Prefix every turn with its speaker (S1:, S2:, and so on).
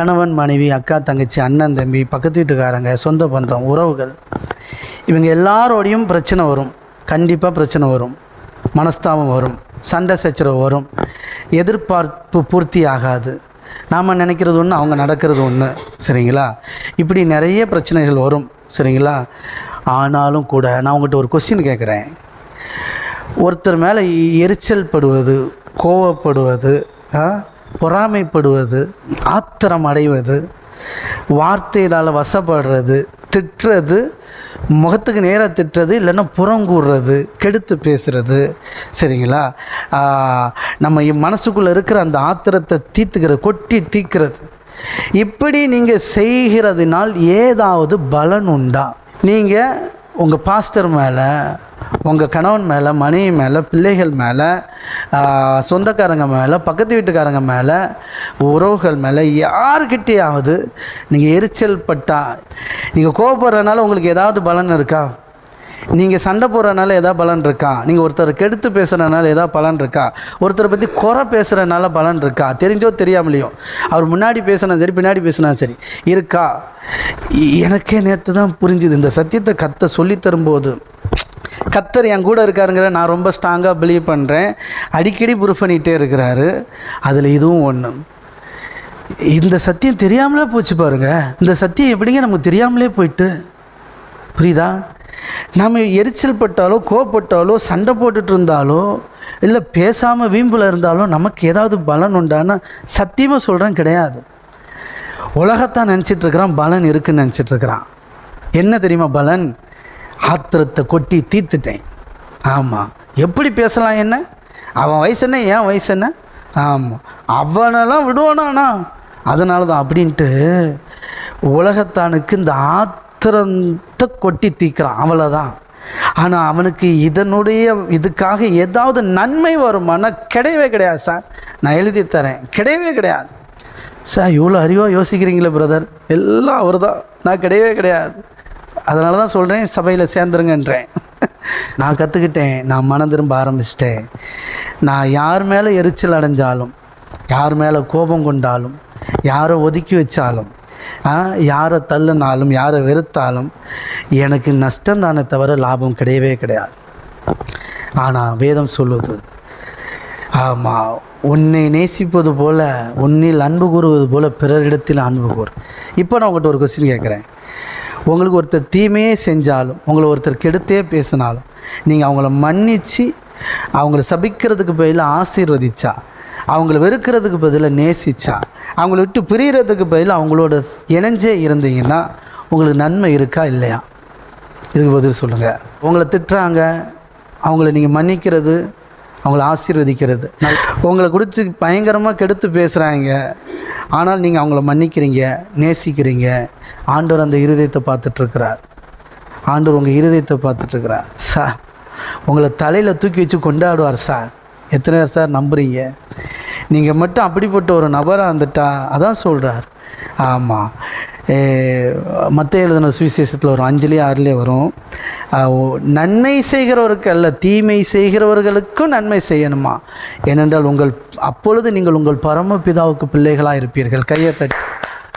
S1: கணவன் மனைவி அக்கா தங்கச்சி அண்ணன் தம்பி பக்கத்து வீட்டுக்காரங்க சொந்த பந்தம் உறவுகள். இவங்க எல்லாரோடையும் பிரச்சனை வரும். கண்டிப்பாக பிரச்சனை வரும். மனஸ்தாபம் வரும். சண்டை சச்சரவு வரும். எதிர்பார்ப்பு பூர்த்தி ஆகாது. நாம் நினைக்கிறது ஒன்று அவங்க நடக்கிறது ஒன்று சரிங்களா? இப்படி நிறைய பிரச்சனைகள் வரும். சரிங்களா? ஆனாலும் கூட நான் உங்கள்கிட்ட ஒரு கொஸ்டின் கேட்குறேன். ஒருத்தர் மேலே எரிச்சல் படுவது கோவப்படுவது பொறாமைப்படுவது ஆத்திரம் அடைவது வார்த்தையினால் வசப்படுறது திட்டுறது முகத்துக்கு நேராக திட்டுறது இல்லைன்னா புறங்கூறுறது கெடுத்து பேசுறது. சரிங்களா? நம்ம மனசுக்குள்ளே இருக்கிற அந்த ஆத்திரத்தை தீர்த்துக்கிறது கொட்டி தீக்கிறது இப்படி நீங்கள் செய்கிறதுனால் ஏதாவது பலன் உண்டா? நீங்கள் உங்கள் பாஸ்டர் மேலே உங்கள் கணவன் மேலே மனைவி மேலே பிள்ளைகள் மேலே சொந்தக்காரங்க மேலே பக்கத்து வீட்டுக்காரங்க மேலே உறவுகள் மேலே யாருக்கிட்டேயாவது நீங்கள் எரிச்சல் பட்டா நீங்கள் கோவப்படுறதுனால உங்களுக்கு ஏதாவது பலன் இருக்கா? நீங்கள் சண்டை போடுறதுனால ஏதாவது பலன் இருக்கா? நீங்கள் ஒருத்தர் கெடுத்து பேசுகிறனால ஏதாவது பலன் இருக்கா? ஒருத்தரை பற்றி குறை பேசுகிறனால பலன் இருக்கா? தெரிஞ்சோ தெரியாமலையோ? அவர் முன்னாடி பேசினா சரி பின்னாடி பேசினா சரி இருக்கா? எனக்கே நேற்று தான் புரிஞ்சுது இந்த சத்தியத்தை கத்த சொல்லி தரும்போது கத்தர் என் கூட இருக்காருங்கிற நான் ரொம்ப ஸ்ட்ராங்காக பிலீவ் பண்ணுறேன் அடிக்கடி ப்ரூஃப் பண்ணிகிட்டே இருக்கிறாரு. அதில் இதுவும் ஒன்று இந்த சத்தியம் தெரியாமலே போச்சு பாருங்க. இந்த சத்தியம் எப்படிங்க நமக்கு தெரியாமலே போயிட்டு? புரியுதா? நம்ம எரிச்சல் பட்டாலோ கோவப்பட்டாலோ சண்டை போட்டுட்டு இருந்தாலோ இல்லை பேசாமல் வீம்பில் இருந்தாலோ நமக்கு ஏதாவது பலன் உண்டானா சத்தியமாக சொல்கிறேன் கிடையாது. உலகத்தான் நினச்சிட்ருக்குறான் பலன் இருக்குன்னு நினச்சிட்ருக்குறான் என்ன தெரியுமா பலன்? ஆத்திரத்தை கொட்டி தீர்த்துட்டேன். ஆமாம் எப்படி பேசலாம் என்ன? அவன் வயசு என்ன? ஏன் வயசு என்ன? ஆமாம் அவனெல்லாம் விடுவானாண்ணா அதனால தான் அப்படின்ட்டு உலகத்தானுக்கு இந்த ஆத்திரத்தை கொட்டி தீக்கிறான் அவ்வளோதான் ஆனால் அவனுக்கு இதனுடைய இதுக்காக ஏதாவது நன்மை வருமானா? கிடையவே கிடையாது சார். நான் எழுதி தரேன். கிடையவே கிடையாது. சார் இவ்வளோ அறிவாக யோசிக்கிறீங்களே பிரதர் எல்லாம் அவர் தான் நான் கிடையவே கிடையாது. அதனால தான் சொல்கிறேன் சபையில் சேர்ந்துருங்கன்றேன். நான் கற்றுக்கிட்டேன் நான் மனம் திரும்ப ஆரம்பிச்சிட்டேன். நான் யார் மேலே எரிச்சல் அடைஞ்சாலும் யார் மேலே கோபம் கொண்டாலும் யாரை ஒதுக்கி வச்சாலும் ஆ, யாரை தள்ளுனாலும் யாரை வெறுத்தாலும் எனக்கு நஷ்டம் தானே தவிர லாபம் கிடையவே கிடையாது. ஆனால் வேதம் சொல்லுது ஆமாம் உன்னை நேசிப்பது போல் உன்னில் அன்பு கூறுவது போல் பிறரிடத்தில் அன்பு கூறு. இப்போ நான் உங்கள்கிட்ட ஒரு கொஸ்டின் கேட்குறேன். உங்களுக்கு ஒருத்தர் தீமையே செஞ்சாலும் உங்களை ஒருத்தர் கெடுத்தே பேசினாலும் நீங்கள் அவங்கள மன்னித்து அவங்கள சபிக்கிறதுக்கு பதிலாக ஆசீர்வதிச்சா அவங்கள வெறுக்கிறதுக்கு பதிலாக நேசிச்சா அவங்கள விட்டு பிரியறதுக்கு பதிலாக அவங்களோட இணைஞ்சே இருந்தீங்கன்னா உங்களுக்கு நன்மை இருக்கா இல்லையா? இதுக்கு பதில் சொல்லுங்கள் உங்களை திட்டுறாங்க அவங்கள நீங்கள் மன்னிக்கிறது அவங்கள ஆசீர்வதிக்கிறது. உங்களை குறித்து பயங்கரமாக கெடுத்து பேசுகிறாங்க ஆனால் நீங்கள் அவங்கள மன்னிக்கிறீங்க நேசிக்கிறீங்க. ஆண்டவர் அந்த இருதயத்தை பார்த்துட்ருக்கிறார். ஆண்டவர் உங்கள் இருதயத்தை பார்த்துட்ருக்கிறார். சார் உங்களை தலையில் தூக்கி வச்சு கொண்டாடுவார் சார். எத்தனை பேர் சார் நம்புறீங்க? நீங்கள் மட்டும் அப்படிப்பட்ட ஒரு நபராக இருந்துட்டா அதான் சொல்கிறார் ஆமாம் மற்ற எழுதின சுவிசேஷத்தில் ஒரு அஞ்சலி ஆறுலேயே வரும். நன்மை செய்கிறவருக்கு அல்ல தீமை செய்கிறவர்களுக்கும் நன்மை செய்யணுமா? ஏனென்றால் உங்கள் அப்பொழுது நீங்கள் உங்கள் பரமபிதாவுக்கு பிள்ளைகளாக இருப்பீர்கள் கையை தட்டி.